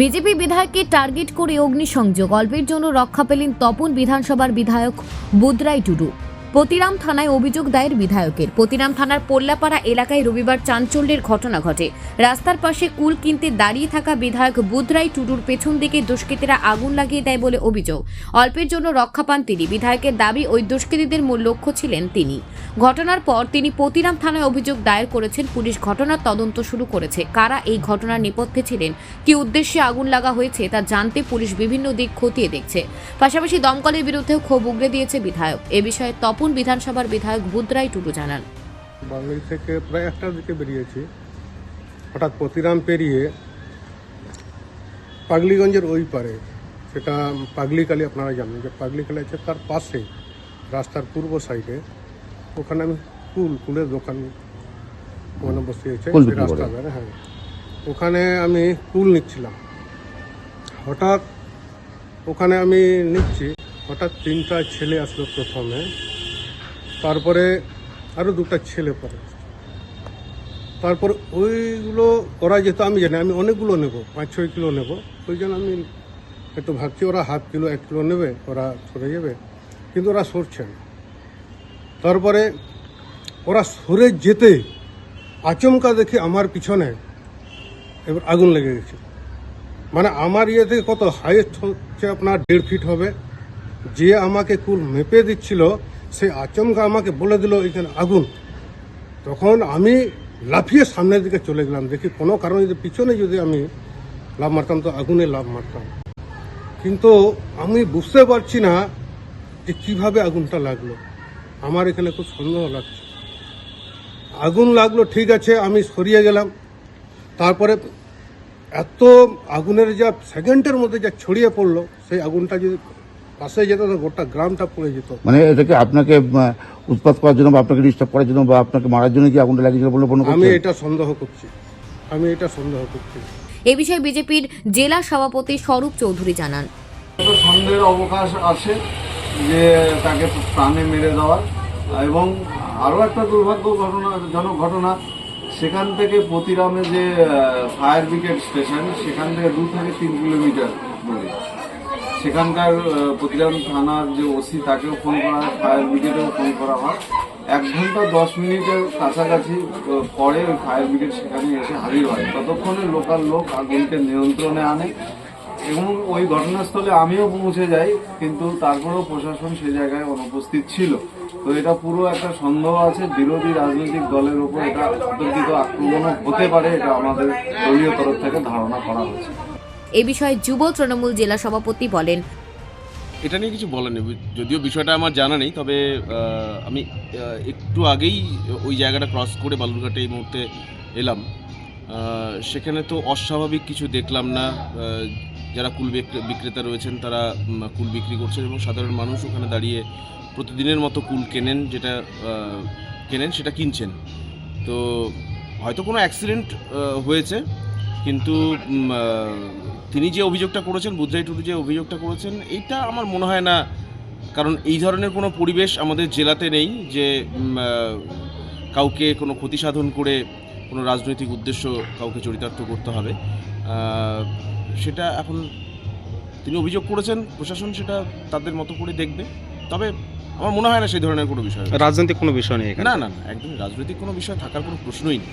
BJP বিধায়ককে target করে অগ্নিসংযোগ। অল্পের জন্য রক্ষা পেলেন তপন বিধানসভার বিধায়ক বুদরাই টুডু। পতিরাম থানায় অভিযোগ দায়ের বিধায়কের। পতিরাম থানার পোল্লাপাড়া এলাকায় রবিবার চাঞ্চল্যের ঘটনা ঘটে। রাস্তার পাশে কুল কিনতে দাঁড়িয়ে থাকা বিধায়ক বুদরাই টুডুর পেছন দিকে দুষ্কৃতীরা আগুন লাগিয়ে দেয় বলে অভিযোগ। অল্পের জন্য রক্ষা পান তিনি। বিধায়কের দাবি, ওই দুষ্কৃতীদের মূল লক্ষ্য ছিলেন তিনি। ঘটনার পর তিনি পতিরাম থানায় অভিযোগ দায়ের করেছেন। পুলিশ ঘটনার তদন্ত শুরু করেছে। কারা এই ঘটনার নেপথ্যে ছিলেন, কি উদ্দেশ্যে আগুন লাগা হয়েছে তা জানতে পুলিশ বিভিন্ন দিক খতিয়ে দেখছে। পাশাপাশি দমকলের বিরুদ্ধেও ক্ষোভ উগড়ে দিয়েছে বিধায়ক। এ বিষয়ে তপন বিধানসভার বিধায়ক বুদরাই টুডু জানান। বাঙালি থেকে প্রায় একটার দিকে বেরিয়েছি। হঠাৎ প্রতিরাম পেরিয়ে পাগলিগঞ্জের ওই পারে সেটা পাগলিকালি আপনারা জানেন যে পাগলিকালি আছে তার পাশে রাস্তার পূর্ব সাইডে ওখানে আমি কুল কুলের দোকান ওখানে বসিয়েছে ধারে, হ্যাঁ। ওখানে আমি কুল নিচ্ছিলাম। হঠাৎ ওখানে আমি নিচ্ছি হঠাৎ তিনটা ছেলে আসলো প্রথমে। তারপরে আরও দুটা ছেলে পরে তারপর ওইগুলো করা যেত, আমি জানি, আমি অনেকগুলো নেব, পাঁচ, ছয় কিলো নেব। ওই জন্য আমি একটু ভাবছি, ওরা হাফ কিলো, এক কিলো নেবে, ওরা সরে যাবে। কিন্তু ওরা সরছে না। তারপরে ওরা সরে যেতে আচমকা দেখে আমার পিছনে এবার আগুন লেগে গেছে। মানে আমার ইয়ে থেকে কত হাইয়েস্ট হচ্ছে আপনার দেড় ফিট হবে। যে আমাকে কুল মেপে দিচ্ছিল সে আচমকা আমাকে বলে দিল এখানে আগুন। তখন আমি লাফিয়ে সামনের দিকে চলে গেলাম। দেখি কোনো কারণে যদি পিছনে যদি আমি লাভ মারতাম, তো আগুনে লাভ মারতাম। কিন্তু আমি বুঝতে পারছি না যে কীভাবে আগুনটা লাগল। আমার এখানে খুব সন্দেহ লাগছে। আগুন লাগল, ঠিক আছে, আমি সরিয়ে গেলাম। তারপরে এত আগুনের যা সেকেন্ডের মধ্যে যা ছড়িয়ে পড়ল, সেই আগুনটা যদি পাশে যেত গোটা গ্রামটা পড়ে যেত। মানে এটাকে আপনাকে উৎপাত করার জন্য বা আপনাকে ডিস্টার্ব করার জন্য বা আপনাকে মারার জন্য কি আগুনটা লাগিয়েছিল বলে মনে আমি এটা সন্দেহ করছি। আমি এটা সন্দেহ করছি। এ বিষয়ে বিজেপির জেলা সভাপতি স্বরূপ চৌধুরী জানান। সন্দেহের অবকাশ আছে যে তাকে প্রাণে মেরে দেওয়ার এবং আরও একটা দুর্ভাগ্য ঘটনাজনক ঘটনা সেখান থেকে প্রতিরামে যে ফায়ার ব্রিগেড স্টেশন সেখান থেকে দু থেকে তিন কিলোমিটার দূরে। সেখানকার প্রতিরাম থানার যে ওসি, তাকেও ফোন করা হয় ফায়ার ব্রিগেডেও ফোন করা হয়। এক ঘণ্টা দশ মিনিটের কাছাকাছি পরে ওই ফায়ার ব্রিগেড সেখানে এসে হাজির হয়। ততক্ষণে লোকাল লোক আগুনকে নিয়ন্ত্রণে আনে এবং ওই ঘটনাস্থলে আমিও পৌঁছে যাই, কিন্তু তারপরেও প্রশাসন সে জায়গায় অনুপস্থিত ছিল। তো এটা পুরো একটা সন্দেহ আছে, বিরোধী রাজনৈতিক দলের উপর এটা অতর্কিত আক্রমণও হতে পারে, এটা আমাদের দলীয় তরফ থেকে ধারণা করা হয়েছে। এ বিষয়ে যুব তৃণমূল জেলা সভাপতি বলেন। এটা নিয়ে কিছু বলার নেই, যদিও বিষয়টা আমার জানা নেই, তবে আমি একটু আগেই ওই জায়গাটা ক্রস করে বালুরঘাটে এই মুহূর্তে এলাম। সেখানে তো অস্বাভাবিক কিছু দেখলাম না যারা কুল বিক্রে- বিক্রেতা রয়েছেন তারা কুল বিক্রি করছেন এবং সাধারণ মানুষ ওখানে দাঁড়িয়ে প্রতিদিনের মতো কুল কেনেন যেটা কেনেন সেটা কিনছেন। তো হয়তো কোনো অ্যাক্সিডেন্ট হয়েছে কিন্তু তিনি যে অভিযোগটা করেছেন বুদ্ধাই টুডু যে অভিযোগটা করেছেন এইটা আমার মনে হয় না। কারণ এই ধরনের কোনো পরিবেশ আমাদের জেলাতে নেই যে কাউকে কোনো ক্ষতি সাধন করে কোনো রাজনৈতিক উদ্দেশ্য কাউকে চরিতার্থ করতে হবে। সেটা এখন তিনি অভিযোগ করেছেন প্রশাসন সেটা তাদের মতো করে দেখবে। তবে আমার মনে হয় না সেই ধরনের কোনো বিষয়। রাজনৈতিক কোনো বিষয় নেই এখানে। না না না একদম রাজনৈতিক কোনো বিষয় থাকার কোনো প্রশ্নই নেই।